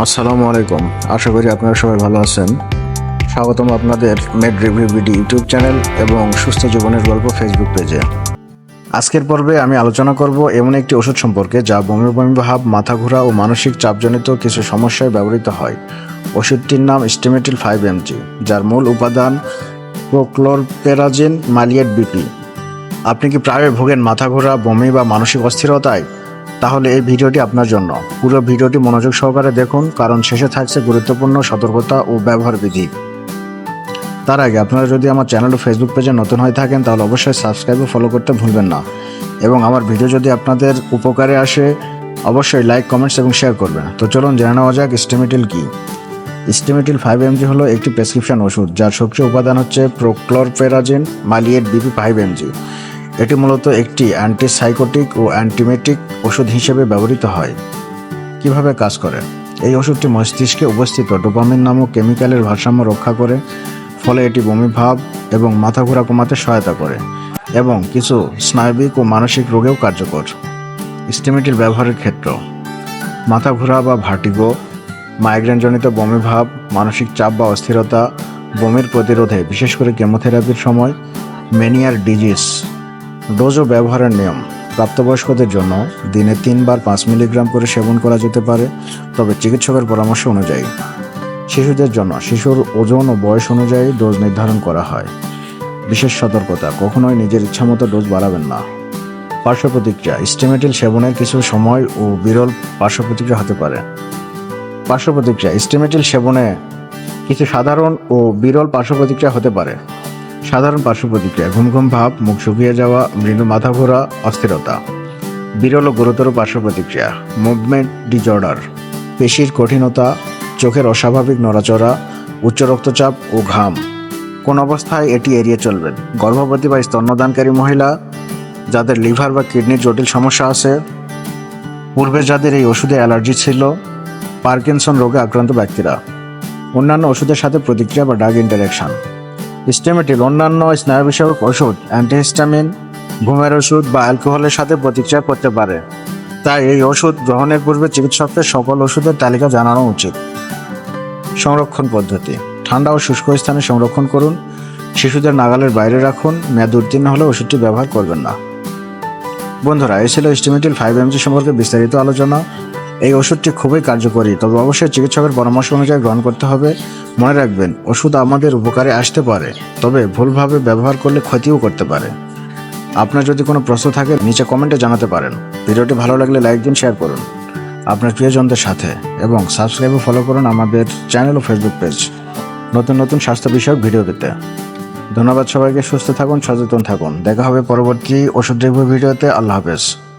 আসসালামু আলাইকুম। আশা করি আপনারা সবাই ভালো আছেন। স্বাগতম আপনাদের med review BD YouTube channel এবং সুস্থ জীবনের গল্প ফেসবুক পেজে। আজকের পর্বে আমি আলোচনা করব এমন একটি ওষুধ সম্পর্কে যা বমি বমি ভাব, মাথা ঘোরা ও মানসিক চাপজনিত কিছু সমস্যায় ব্যবহৃত হয়। ওষুধটির নাম স্টিমেটিল ফাইভ এমজি যার মূল উপাদান প্রোক্লোরপেরাজিন মালিয়েট বিপি আপনি কি প্রায় ভোগেন মাথা ঘোরা, বমি বা মানসিক অস্থিরতায়? তাহলে এই ভিডিওটি আপনার জন্য। পুরো ভিডিওটি মনোযোগ সহকারে দেখুন, কারণ শেষে থাকছে গুরুত্বপূর্ণ সতর্কতা ও ব্যবহার বিধি। তার আগে আপনারা যদি আমার চ্যানেল ও ফেসবুক পেজে নতুন হয়ে থাকেন, তাহলে অবশ্যই সাবস্ক্রাইব ও ফলো করতে ভুলবেন না। এবং আমার ভিডিও যদি আপনাদের উপকারে আসে, অবশ্যই লাইক কমেন্টস এবং শেয়ার করবেন। তো চলুন জেনে নেওয়া যাক স্টেমিটিল কী। স্টেমিটিল ফাইভ এমজি হলো একটি প্রেসক্রিপশন ওষুধ, যার সক্রিয় উপাদান হচ্ছে prochlorperazine maleate BP five mg এটি মূলত একটি অ্যান্টিসাইকোটিক ও অ্যান্টিমেটিক ওষুধ হিসেবে ব্যবহৃত হয়। কীভাবে কাজ করে? এই ওষুধটি মস্তিষ্কে উপস্থিত ডোপামিন নামক কেমিক্যালের ভারসাম্য রক্ষা করে, ফলে এটি বমি ভাব এবং মাথা ঘোরা কমাতে সহায়তা করে এবং কিছু স্নায়বিক ও মানসিক রোগেও কার্যকর। স্টিমেটিল ব্যবহারের ক্ষেত্র। মাথা ঘোরা বা ভার্টিগো, মাইগ্রেনজনিত বমি ভাব মানসিক চাপ বা অস্থিরতা, বমির প্রতিরোধে, বিশেষ করে কেমোথেরাপির সময়, মেনিয়ার ডিজিজ। ডোজ ও ব্যবহারের নিয়ম। প্রাপ্তবয়স্কদের জন্য দিনে তিনবার পাঁচ মিলিগ্রাম করে সেবন করা যেতে পারে, তবে চিকিৎসকের পরামর্শ অনুযায়ী। শিশুদের জন্য শিশুর ওজন ও বয়স অনুযায়ী ডোজ নির্ধারণ করা হয়। বিশেষ সতর্কতা, কখনোই নিজের ইচ্ছামতো ডোজ বাড়াবেন না। পার্শ্ব প্রতিক্রিয়া স্টিমেটিল সেবনের কিছু সময় ও বিরল পার্শ্ব প্রতিক্রিয়া হতে পারে। পার্শ্ব প্রতিক্রিয়া স্টিমেটিল সেবনে কিছু সাধারণ ও বিরল পার্শ্ব প্রতিক্রিয়া হতে পারে। সাধারণ পার্শ্ব প্রতিক্রিয়া ঘুম ঘুম ভাব, মুখ শুকিয়ে যাওয়া, মৃদু মাথা ঘোরা, অস্থিরতা। বিরল ও গুরুতর পার্শ্ব প্রতিক্রিয়া মুভমেন্ট ডিজর্ডার পেশির কঠিনতা, চোখের অস্বাভাবিক নড়াচড়া, উচ্চ রক্তচাপ ও ঘাম। কোন অবস্থায় এটি এড়িয়ে চলবেন? গর্ভবতী বা স্তন্যদানকারী মহিলা, যাদের লিভার বা কিডনির জটিল সমস্যা আছে, পূর্বে যাদের এই ওষুধে অ্যালার্জি ছিল, পার্কিনসন রোগে আক্রান্ত ব্যক্তিরা। অন্যান্য ওষুধের সাথে প্রতিক্রিয়া বা ডাগ ইন্টারাকশন স্টেমেটিল, অন্যান্য স্নায়ু বিষয়ক ওষুধ অ্যান্টিহিস্টামিন, ঘুমের ওষুধ বা অ্যালকোহলের সাথে প্রতিক্রিয়া করতে পারে। তাই এই ওষুধ গ্রহণের পূর্বে চিকিৎসকদের সকল ওষুধের তালিকা জানানো উচিত। সংরক্ষণ পদ্ধতি। ঠান্ডা ও শুষ্ক স্থানে সংরক্ষণ করুন। শিশুদের নাগালের বাইরে রাখুন। মেয়াদ উত্তীর্ণ হলে ওষুধটি ব্যবহার করবেন না। বন্ধুরা, এই ছিল স্টিমেটিল ফাইভ এমজি সম্পর্কে বিস্তারিত আলোচনা। এই ওষুধটি খুবই কার্যকরী। তবে অবশ্যই চিকিৎসকের পরামর্শ অনুযায়ী গ্রহণ করতে হবে। মনে রাখবেন, ওষুধ আমাদের উপকারে আসতে পারে, তবে ভুলভাবে ব্যবহার করলে ক্ষতিও করতে পারে। আপনার যদি কোনো প্রশ্ন থাকে, নিচে কমেন্টে জানাতে পারেন। ভিডিওটি ভালো লাগলে লাইক দিন, শেয়ার করুন। আপনার প্রিয়জনদের সাথে এবং সাবস্ক্রাইব ও ফলো করুন আমাদের চ্যানেল ও ফেসবুক পেজ। নতুন নতুন স্বাস্থ্য বিষয়ক ভিডিও পেতে। ধন্যবাদ সবাইকে, সুস্থ থাকুন, সচেতন থাকুন। দেখা হবে পরবর্তী ওষুধ রিভিউ ভিডিওতে। আল্লাহ হাফেজ।